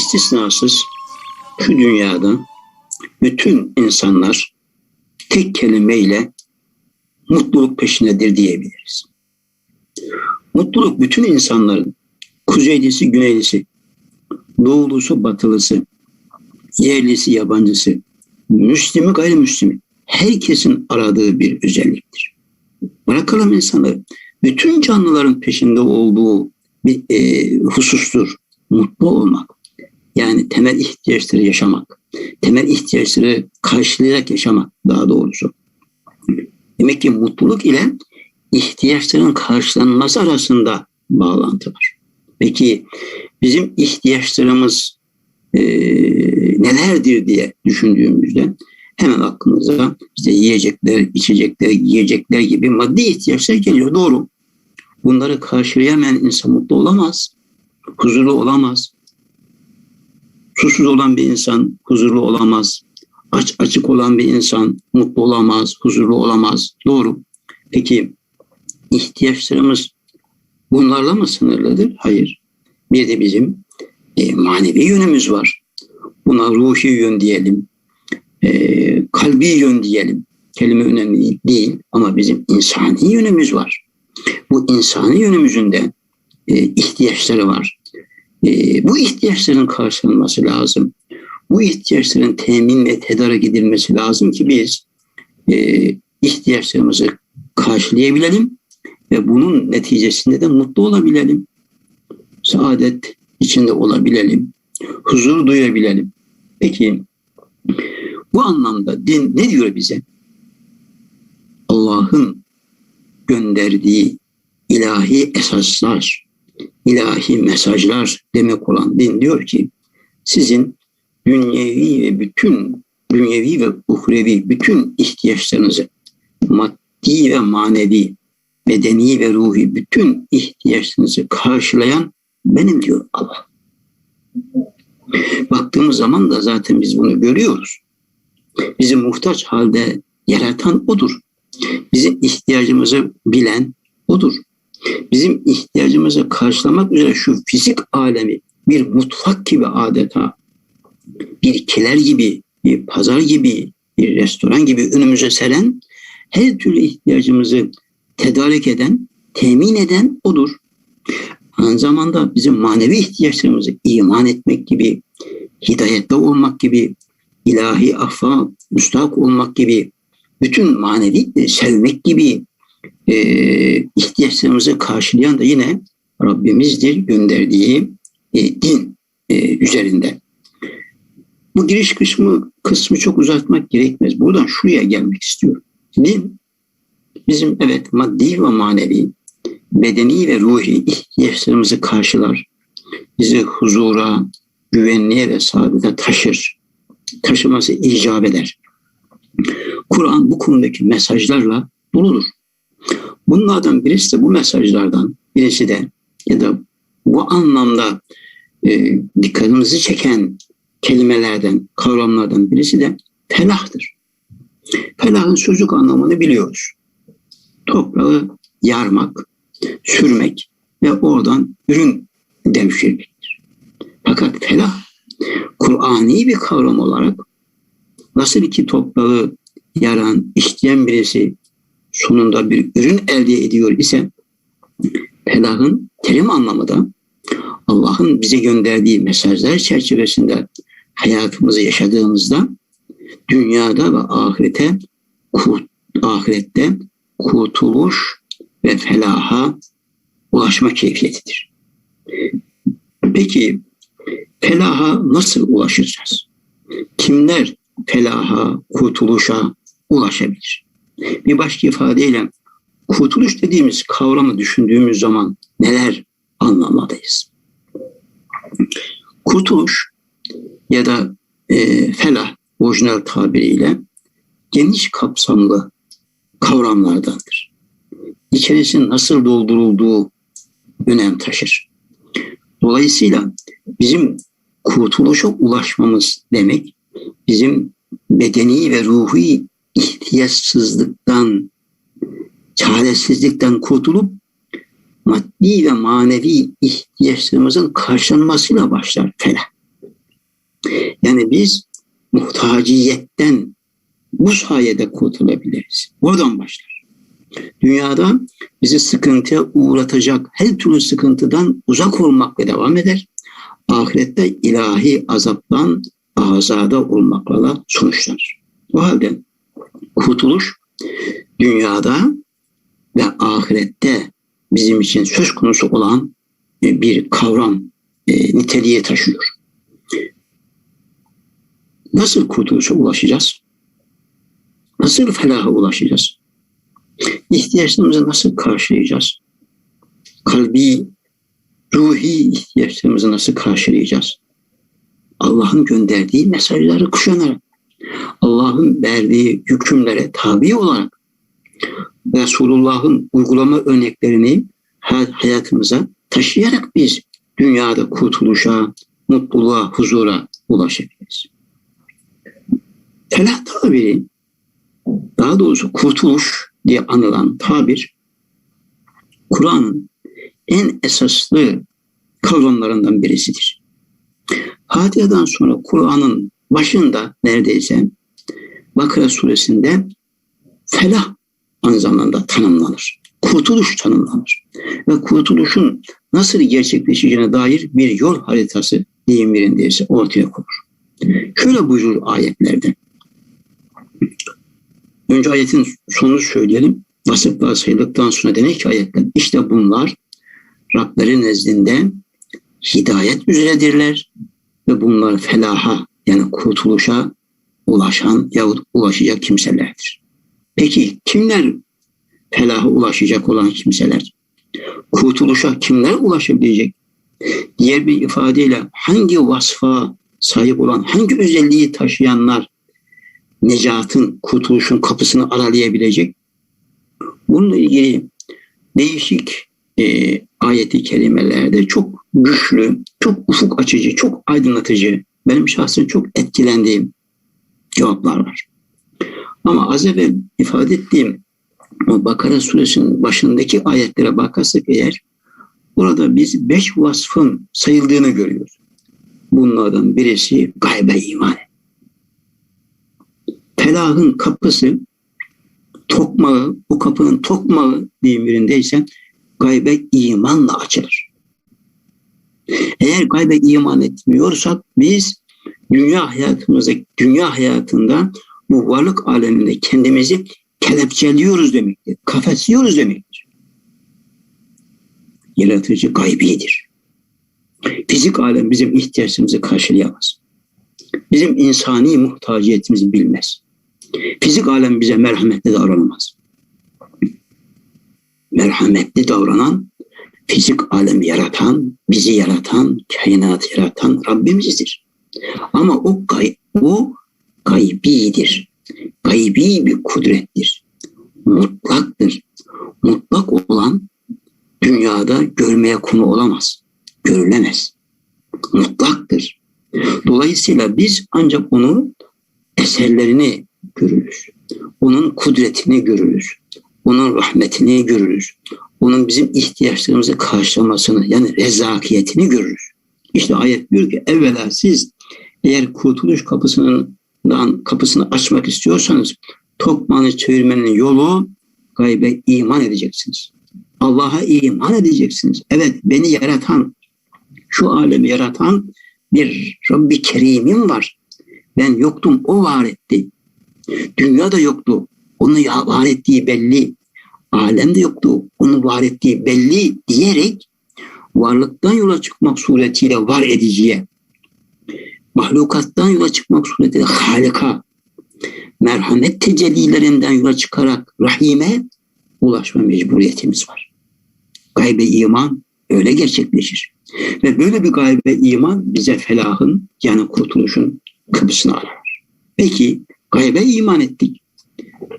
istisnasız şu dünyada bütün insanlar tek kelimeyle mutluluk peşindedir diyebiliriz. Mutluluk bütün insanların kuzeylisi, güneylisi, doğulusu, batılısı, yerlisi, yabancısı, Müslimi, gayrimüslimi herkesin aradığı bir özelliktir. Bırakalım insanları. Bütün canlıların peşinde olduğu bir e, husustur. Mutlu olmak. Yani temel ihtiyaçları yaşamak. Temel ihtiyaçları karşılayarak yaşamak daha doğrusu. Demek ki mutluluk ile ihtiyaçların karşılanması arasında bağlantı var. Peki bizim ihtiyaçlarımız e, nelerdir diye düşündüğümüzde hemen aklımıza işte yiyecekler, içecekler, yiyecekler gibi maddi ihtiyaçlar geliyor. Doğru. Bunları karşılayamayan insan mutlu olamaz. Huzurlu olamaz. Susuz olan bir insan huzurlu olamaz. Aç açık olan bir insan mutlu olamaz, huzurlu olamaz. Doğru. Peki ihtiyaçlarımız bunlarla mı sınırlıdır? Hayır. Bir de bizim e, manevi yönümüz var. Buna ruhi yön diyelim, e, kalbi yön diyelim. Kelime önemli değil ama bizim insani yönümüz var. Bu insani yönümüzün de e, ihtiyaçları var. E, bu ihtiyaçların karşılanması lazım. Bu ihtiyaçların temin ve tedarik edilmesi lazım ki biz e, ihtiyaçlarımızı karşılayabilelim ve bunun neticesinde de mutlu olabilelim. Saadet içinde olabilelim. Huzur duyabilelim. Peki bu anlamda din ne diyor bize? Allah'ın gönderdiği ilahi esaslar, ilahi mesajlar demek olan din diyor ki sizin dünyevi ve bütün dünyevi ve uhrevi bütün ihtiyaçlarınızı maddi ve manevi, bedeni ve ruhi bütün ihtiyaçlarınızı karşılayan benim diyor Allah. Baktığımız zaman da zaten biz bunu görüyoruz. Bizi muhtaç halde yaratan odur. Bizim ihtiyacımızı bilen odur. Bizim ihtiyacımızı karşılamak üzere şu fizik alemi bir mutfak gibi adeta bir kiler gibi, bir pazar gibi, bir restoran gibi önümüze seren her türlü ihtiyacımızı tedarik eden, temin eden odur. Aynı zamanda bizim manevi ihtiyaçlarımızı iman etmek gibi, hidayette olmak gibi, ilahi affa müstahak olmak gibi, bütün manevi sevmek gibi e, ihtiyaçlarımızı karşılayan da yine Rabbimizdir gönderdiği e, din e, üzerinde. Bu giriş kısmı, kısmı çok uzatmak gerekmez. Buradan şuraya gelmek istiyorum. Din bizim evet maddi ve manevi, bedeni ve ruhi ihtiyaçlarımızı karşılar. Bizi huzura, güvenliğe ve saadete taşır. Taşıması icap eder. Kur'an bu konudaki mesajlarla doludur. Bunlardan birisi de bu mesajlardan birisi de ya da bu anlamda e, dikkatimizi çeken kelimelerden, kavramlardan birisi de felahtır. Felahın sözlük anlamını biliyoruz. Toprağı yarmak, sürmek ve oradan ürün devşirmektir. Fakat felah Kur'ani bir kavram olarak nasıl ki toprağı yaran, işleyen birisi sonunda bir ürün elde ediyor ise felahın terim anlamı da Allah'ın bize gönderdiği mesajlar çerçevesinde hayatımızı yaşadığımızda dünyada ve ahirete ahirette kurtuluş ve felaha ulaşma keyfiyetidir. Peki felaha nasıl ulaşacağız? Kimler felaha, kurtuluşa ulaşabilir? Bir başka ifadeyle kurtuluş dediğimiz kavramı düşündüğümüz zaman neler anlamalıyız? Kurtuluş ya da e, felah orijinal tabiriyle geniş kapsamlı kavramlardandır. İçerisinin nasıl doldurulduğu önem taşır. Dolayısıyla bizim kurtuluşa ulaşmamız demek bizim bedeni ve ruhi ihtiyaçsızlıktan, çaresizlikten kurtulup maddi ve manevi ihtiyaçlarımızın karşılanmasıyla başlar felah. Yani biz muhtaciyetten bu sayede kurtulabiliriz. Buradan başlar. Dünyada bizi sıkıntıya uğratacak her türlü sıkıntıdan uzak olmakla devam eder. Ahirette ilahi azaptan azada olmakla sonuçlanır. O halde kurtuluş dünyada ve ahirette bizim için söz konusu olan e, bir kavram e, niteliği taşıyor. Nasıl kurtuluşa ulaşacağız? Nasıl felaha ulaşacağız? İhtiyaçlarımızı nasıl karşılayacağız? Kalbi, ruhi ihtiyaçlarımızı nasıl karşılayacağız? Allah'ın gönderdiği mesajları kuşanarak, Allah'ın verdiği hükümlere tabi olarak, Resulullah'ın uygulama örneklerini hayatımıza taşıyarak biz dünyada kurtuluşa, mutluluğa, huzura ulaşabiliriz. Felah tabiri, daha doğrusu kurtuluş diye anılan tabir, Kur'an'ın en esaslı kavramlarından birisidir. Fatiha'dan sonra Kur'an'ın başında neredeyse Bakara suresinde felah aynı zamanda tanımlanır. Kurtuluş tanımlanır. Ve kurtuluşun nasıl gerçekleşeceğine dair bir yol haritası deyim yerindeyse ortaya konur. Şöyle buyurur ayetlerde. Önce ayetin sonunu söyleyelim. Vasıflar sayıldıktan sonra demek ki ayetler işte bunlar Rableri nezdinde hidayet üzeredirler ve bunlar felaha yani kurtuluşa ulaşan yahut ulaşacak kimselerdir. Peki kimler felaha ulaşacak olan kimseler? Kurtuluşa kimler ulaşabilecek? Diğer bir ifadeyle hangi vasfa sahip olan, hangi özelliği taşıyanlar necatın, kurtuluşun kapısını aralayabilecek? Bununla ilgili değişik e, ayeti kelimelerde çok güçlü, çok ufuk açıcı, çok aydınlatıcı, benim şahsen çok etkilendiğim cevaplar var. Ama az evvel ifade ettiğim o Bakara suresinin başındaki ayetlere bakarsak eğer burada biz beş vasfın sayıldığını görüyoruz. Bunlardan birisi gaybe iman. Felahın kapısı tokmağı, bu kapının tokmağı deyim birindeyse gaybe imanla açılır. Eğer gaybe iman etmiyorsak biz dünya hayatımızda, dünya hayatında bu varlık aleminde kendimizi kelepçeliyoruz demektir. Kafesliyoruz demektir. Yaratıcı gaybidir. Fizik alem bizim ihtiyaçlarımızı karşılayamaz. Bizim insani muhtaciyetimizi bilmez. Fizik alem bize merhametli davranamaz. Merhametli davranan, fizik alemi yaratan, bizi yaratan, kainatı yaratan Rabbimizdir. Ama o, gay o gaybidir. Gaybi bir kudrettir. Mutlaktır. Mutlak olan dünyada görmeye konu olamaz. Görülemez. Mutlaktır. Dolayısıyla biz ancak onun eserlerini görürüz. Onun kudretini görürüz. Onun rahmetini görürüz. Onun bizim ihtiyaçlarımızı karşılamasını yani rezakiyetini görürüz. İşte ayet diyor ki evvela siz eğer kurtuluş kapısından kapısını açmak istiyorsanız tokmanı çevirmenin yolu gaybe iman edeceksiniz. Allah'a iman edeceksiniz. Evet beni yaratan, şu alemi yaratan bir Rabbi Kerim'im var. Ben yoktum, o var etti. Dünya da yoktu, onu var ettiği belli. Alem de yoktu, onu var ettiği belli diyerek varlıktan yola çıkmak suretiyle var ediciye, mahlukattan yola çıkmak suretiyle halika, merhamet tecellilerinden yola çıkarak rahime ulaşma mecburiyetimiz var. Gaybe iman öyle gerçekleşir. Ve böyle bir gaybe iman bize felahın yani kurtuluşun kapısını arar. Peki gaybe iman ettik.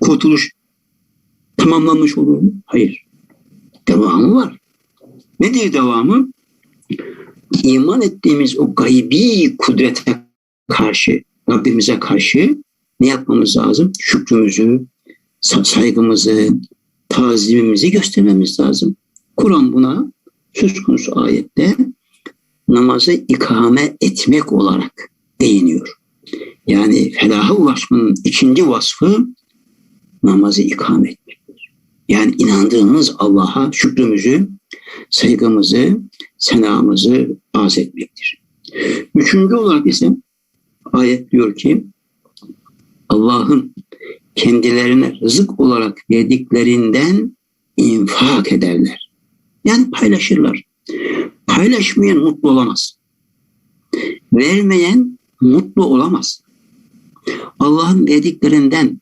Kurtuluş tamamlanmış olur mu? Hayır. Devamı var. Nedir devamı? İman ettiğimiz o gaybi kudrete karşı, Rabbimize karşı ne yapmamız lazım? Şükrümüzü, saygımızı, tazimimizi göstermemiz lazım. Kur'an buna söz konusu ayette namazı ikame etmek olarak değiniyor. Yani felaha ulaşmanın ikinci vasfı namazı ikame etmektir. Yani inandığımız Allah'a şükrümüzü, saygımızı, senamızı arz etmektir. Üçüncü olarak ise ayet diyor ki Allah'ın kendilerine rızık olarak verdiklerinden infak ederler. Yani paylaşırlar. Paylaşmayan mutlu olamaz. Vermeyen mutlu olamaz. Allah'ın verdiklerinden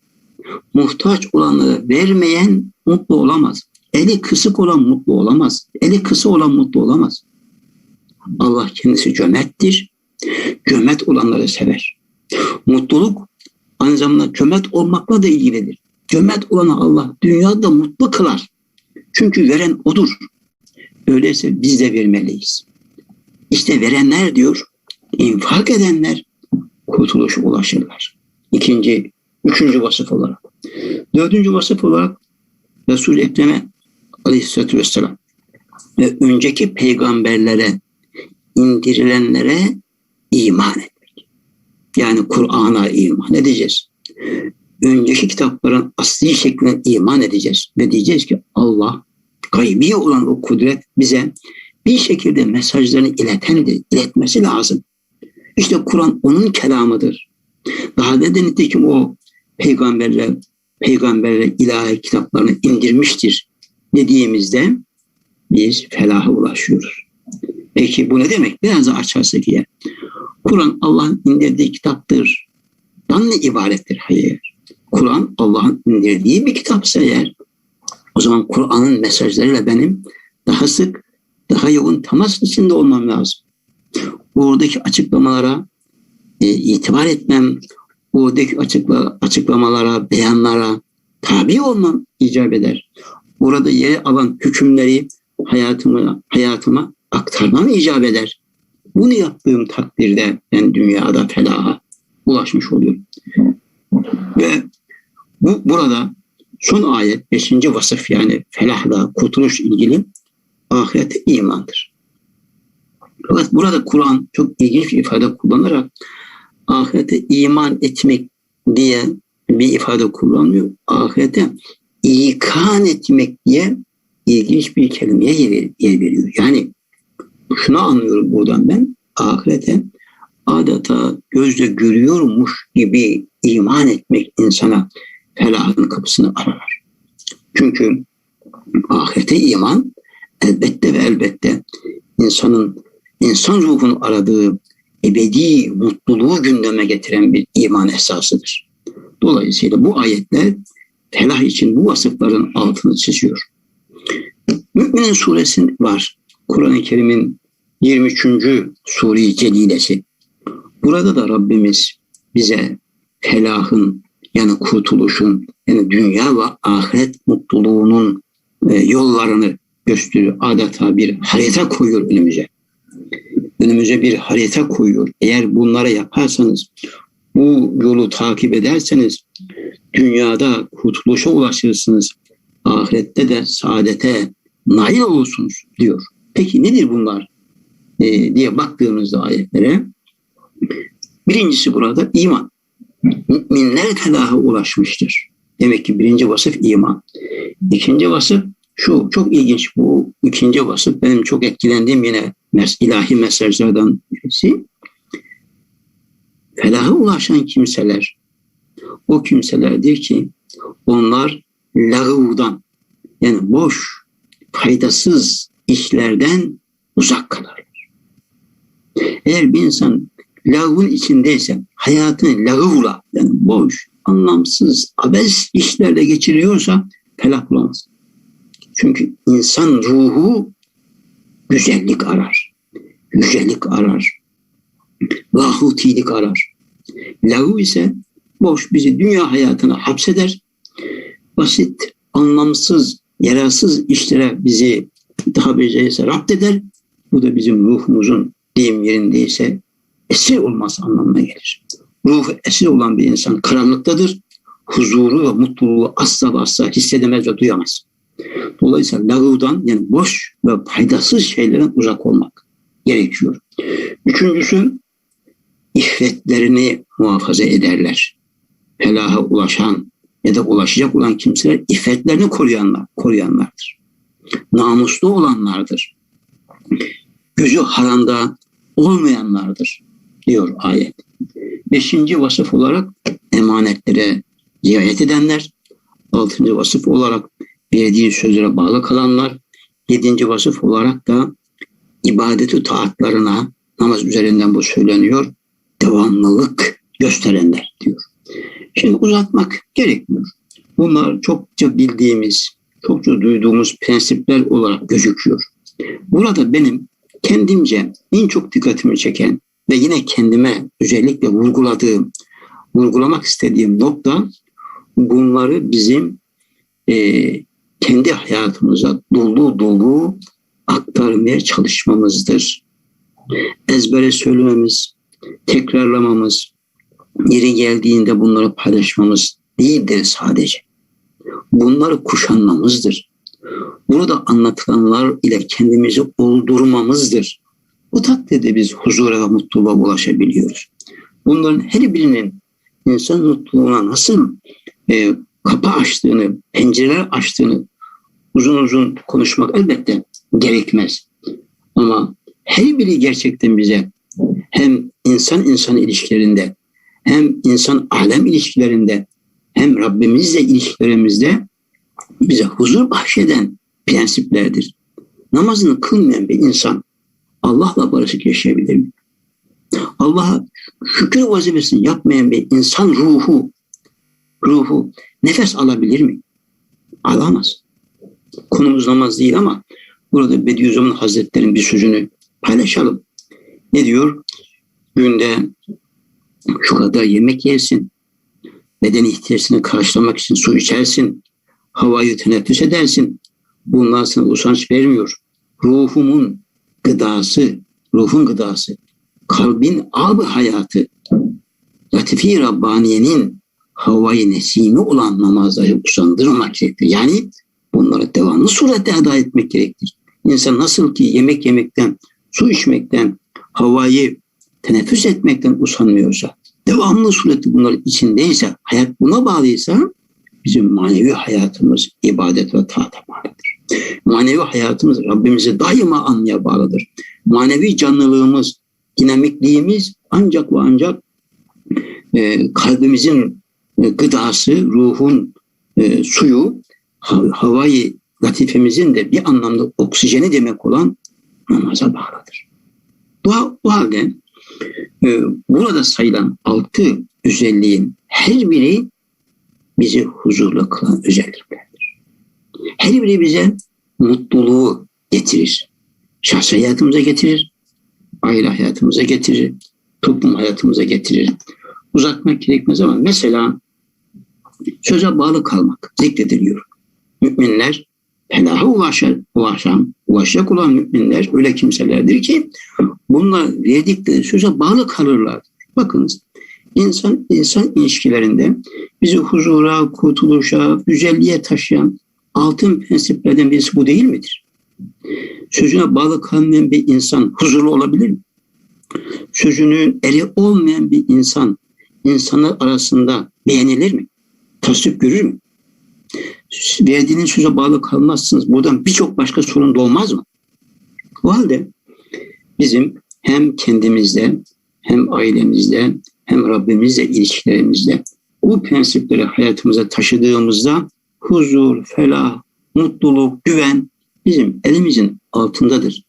muhtaç olanları vermeyen mutlu olamaz. Eli kısık olan mutlu olamaz. Eli kısa olan mutlu olamaz. Allah kendisi cömerttir. Cömert olanları sever. Mutluluk aynı zamanda cömert olmakla da ilgilidir. Cömert olanı Allah dünyada mutlu kılar. Çünkü veren odur. Öyleyse biz de vermeliyiz. İşte verenler diyor, infak edenler kurtuluşa ulaşırlar. İkinci, üçüncü vasıf olarak. Dördüncü vasıf olarak Resul-i Ekrem'e aleyhissalatü vesselam ve önceki peygamberlere indirilenlere iman etmek. Yani Kur'an'a iman edeceğiz. Önceki kitapların asli şekline iman edeceğiz ve diyeceğiz ki Allah gaybi olan o kudret bize bir şekilde mesajlarını iletendir, iletmesi lazım. İşte Kur'an onun kelamıdır. Daha ne nitekim o peygamberler, peygamberler ilahi kitaplarını indirmiştir dediğimizde biz felaha ulaşıyoruz. Peki bu ne demek? Biraz da açarsak ya. Kur'an Allah'ın indirdiği kitaptır. Dan ne ibarettir? Hayır. Kur'an Allah'ın indirdiği bir kitapsa eğer o zaman Kur'an'ın mesajlarıyla benim daha sık, daha yoğun temas içinde olmam lazım. Oradaki açıklamalara e, itibar etmem, oradaki açıkla, açıklamalara, beyanlara tabi olmam icap eder. Orada yer alan hükümleri hayatıma, hayatıma aktarmam icap eder. Bunu yaptığım takdirde ben dünyada felaha ulaşmış oluyorum. Ve bu burada son ayet, beşinci vasıf yani felahla kurtuluş ilgili ahiret imandır. Fakat burada Kur'an çok ilginç bir ifade kullanarak ahirete iman etmek diye bir ifade kullanıyor. Ahirete ikan etmek diye ilginç bir kelimeye yer veriyor. Yani şunu anlıyorum buradan ben. Ahirete adeta gözle görüyormuş gibi iman etmek insana felahın kapısını arar. Çünkü ahirete iman elbette ve elbette insanın insan ruhunu aradığı ebedi mutluluğu gündeme getiren bir iman esasıdır. Dolayısıyla bu ayetler felah için bu vasıfların altını çiziyor. Müminin suresi var. Kur'an-ı Kerim'in 23. Sure-i Celilesi. Burada da Rabbimiz bize felahın yani kurtuluşun yani dünya ve ahiret mutluluğunun e, yollarını gösteriyor. Adeta bir harita koyuyor önümüze. Önümüze bir harita koyuyor. Eğer bunlara yaparsanız, bu yolu takip ederseniz dünyada kurtuluşa ulaşırsınız. Ahirette de saadete nail olursunuz diyor. Peki nedir bunlar e, diye baktığımızda ayetlere birincisi burada iman. Müminler felaha ulaşmıştır. Demek ki birinci vasıf iman. İkinci vasıf şu çok ilginç bu ikinci vasıf benim çok etkilendiğim yine mes ilahi mesajlardan birisi. Felaha ulaşan kimseler o kimselerdir ki onlar lağıvdan yani boş faydasız işlerden uzak kalırlar. Eğer bir insan lağvın içindeyse hayatını lağıvla yani boş, anlamsız, abes işlerle geçiriyorsa felah bulamaz. Çünkü insan ruhu güzellik arar. Yücelik arar. Lahutilik arar. Lahu ise boş bizi dünya hayatına hapseder. Basit, anlamsız, yararsız işlere bizi tabiri caizse rapt eder. Bu da bizim ruhumuzun deyim yerindeyse esir olması anlamına gelir. Ruhu esir olan bir insan karanlıktadır. Huzuru ve mutluluğu asla ve asla hissedemez ve duyamaz. Dolayısıyla lağıvdan yani boş ve faydasız şeylerden uzak olmak gerekiyor. Üçüncüsü iffetlerini muhafaza ederler. Felaha ulaşan ya da ulaşacak olan kimseler iffetlerini koruyanlar, koruyanlardır. Namuslu olanlardır. Gözü haranda olmayanlardır diyor ayet. Beşinci vasıf olarak emanetlere riayet edenler. Altıncı vasıf olarak verdiği sözlere bağlı kalanlar. Yedinci vasıf olarak da ibadeti taatlarına namaz üzerinden bu söyleniyor. Devamlılık gösterenler diyor. Şimdi uzatmak gerekmiyor. Bunlar çokça bildiğimiz, çokça duyduğumuz prensipler olarak gözüküyor. Burada benim kendimce en çok dikkatimi çeken ve yine kendime özellikle vurguladığım, vurgulamak istediğim nokta bunları bizim e, kendi hayatımıza dolu dolu aktarmaya çalışmamızdır. Ezbere söylememiz, tekrarlamamız, yeri geldiğinde bunları paylaşmamız değildir sadece. Bunları kuşanmamızdır. Burada anlatılanlar ile kendimizi oldurmamızdır. Bu takdirde biz huzura ve mutluluğa ulaşabiliyoruz. Bunların her birinin insan mutluluğuna nasıl e, kapı açtığını, pencereler açtığını uzun uzun konuşmak elbette gerekmez. Ama her biri gerçekten bize hem insan insan ilişkilerinde hem insan alem ilişkilerinde hem Rabbimizle ilişkilerimizde bize huzur bahşeden prensiplerdir. Namazını kılmayan bir insan Allah'la barışık yaşayabilir mi? Allah'a şükür vazifesini yapmayan bir insan ruhu ruhu nefes alabilir mi? Alamaz. Konumuz namaz değil ama burada Bediüzzaman Hazretleri'nin bir sözünü paylaşalım. Ne diyor? Günde şu kadar yemek yersin, beden ihtiyacını karşılamak için su içersin, havayı teneffüs edersin. Bunlar sana usanç vermiyor. Ruhumun gıdası, ruhun gıdası, kalbin ab hayatı, Latifi Rabbaniye'nin havayı nesimi olan namazları usandırmak gerektir. Yani bunları devamlı surette eda etmek gerektir. İnsan nasıl ki yemek yemekten, su içmekten, havayı teneffüs etmekten usanmıyorsa, devamlı surette bunlar içindeyse, hayat buna bağlıysa bizim manevi hayatımız ibadet ve taata bağlıdır. Manevi hayatımız Rabbimizi daima anlaya bağlıdır. Manevi canlılığımız, dinamikliğimiz ancak ve ancak e, kalbimizin gıdası, ruhun e, suyu, havayı latifemizin de bir anlamda oksijeni demek olan namaza bağlıdır. Bu, bu halde e, burada sayılan altı özelliğin her biri bizi huzurlu kılan özelliklerdir. Her biri bize mutluluğu getirir. Şahsi hayatımıza getirir, aile hayatımıza getirir, toplum hayatımıza getirir. Uzatmak gerekmez ama mesela söze bağlı kalmak zikrediliyor. Müminler felaha ulaşar, ulaşan, ulaşacak olan müminler öyle kimselerdir ki bunlar verdikleri söze bağlı kalırlar. Bakınız insan insan ilişkilerinde bizi huzura, kurtuluşa, güzelliğe taşıyan altın prensiplerden birisi bu değil midir? Sözüne bağlı kalmayan bir insan huzurlu olabilir mi? Sözünün eri olmayan bir insan insanlar arasında beğenilir mi? Tasvip görür mü? Verdiğiniz söze bağlı kalmazsınız. Buradan birçok başka sorun da olmaz mı? O halde bizim hem kendimizde hem ailemizde hem Rabbimizle ilişkilerimizde bu prensipleri hayatımıza taşıdığımızda huzur, felah, mutluluk, güven bizim elimizin altındadır.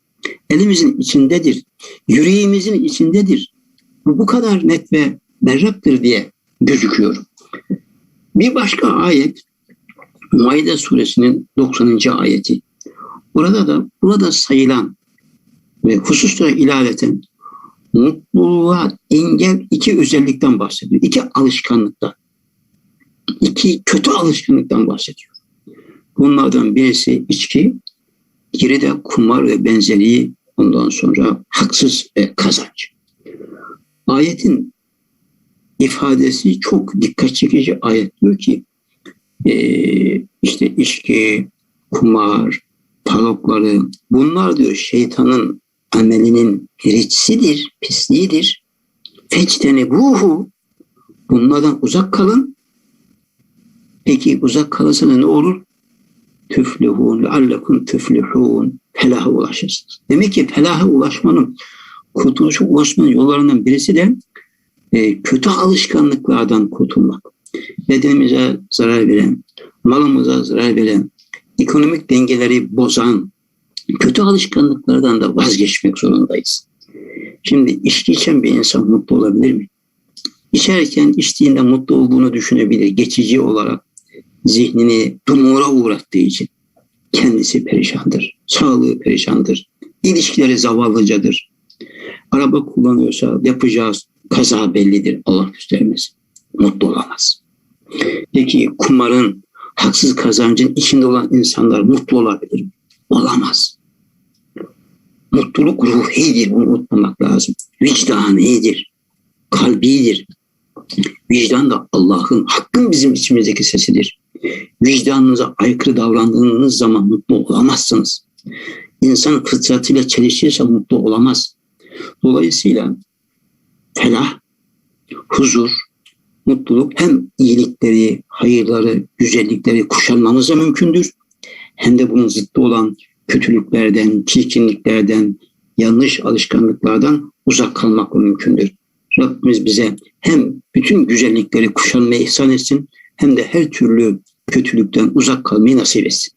Elimizin içindedir. Yüreğimizin içindedir. Bu kadar net ve berraktır diye gözüküyor. Bir başka ayet Maide suresinin 90. ayeti. Burada da burada sayılan ve hususlara ilaveten mutluluğa engel iki özellikten bahsediyor. İki alışkanlıktan. iki kötü alışkanlıktan bahsediyor. Bunlardan birisi içki, diğeri de kumar ve benzeri ondan sonra haksız e, kazanç. Ayetin ifadesi çok dikkat çekici ayet diyor ki e, işte içki, kumar, talokları bunlar diyor şeytanın amelinin riçsidir, pisliğidir. Fectene buhu. Bunlardan uzak kalın. Peki uzak kalırsanız ne olur? Tüflihun, allekum tüflihun. Felaha ulaşırsınız. Demek ki felaha ulaşmanın, kurtuluşa ulaşmanın yollarından birisi de e, kötü alışkanlıklardan kurtulmak. Bedenimize zarar veren, malımıza zarar veren, ekonomik dengeleri bozan kötü alışkanlıklardan da vazgeçmek zorundayız. Şimdi içki içen bir insan mutlu olabilir mi? İçerken içtiğinde mutlu olduğunu düşünebilir geçici olarak zihnini dumura uğrattığı için. Kendisi perişandır, sağlığı perişandır, ilişkileri zavallıcadır. Araba kullanıyorsa yapacağı kaza bellidir Allah göstermesin. Mutlu olamaz. Peki kumarın, haksız kazancın içinde olan insanlar mutlu olabilir mi? Olamaz. Mutluluk ruhidir, bunu unutmamak lazım. Vicdanidir, kalbidir. Vicdan da Allah'ın, hakkın bizim içimizdeki sesidir. Vicdanınıza aykırı davrandığınız zaman mutlu olamazsınız. İnsan fıtratıyla çelişirse mutlu olamaz. Dolayısıyla felah, huzur, mutluluk hem iyilikleri, hayırları, güzellikleri kuşanmamıza mümkündür. Hem de bunun zıttı olan kötülüklerden, çirkinliklerden, yanlış alışkanlıklardan uzak kalmakla mümkündür. Rabbimiz bize hem bütün güzellikleri kuşanmayı ihsan etsin hem de her türlü kötülükten uzak kalmayı nasip etsin.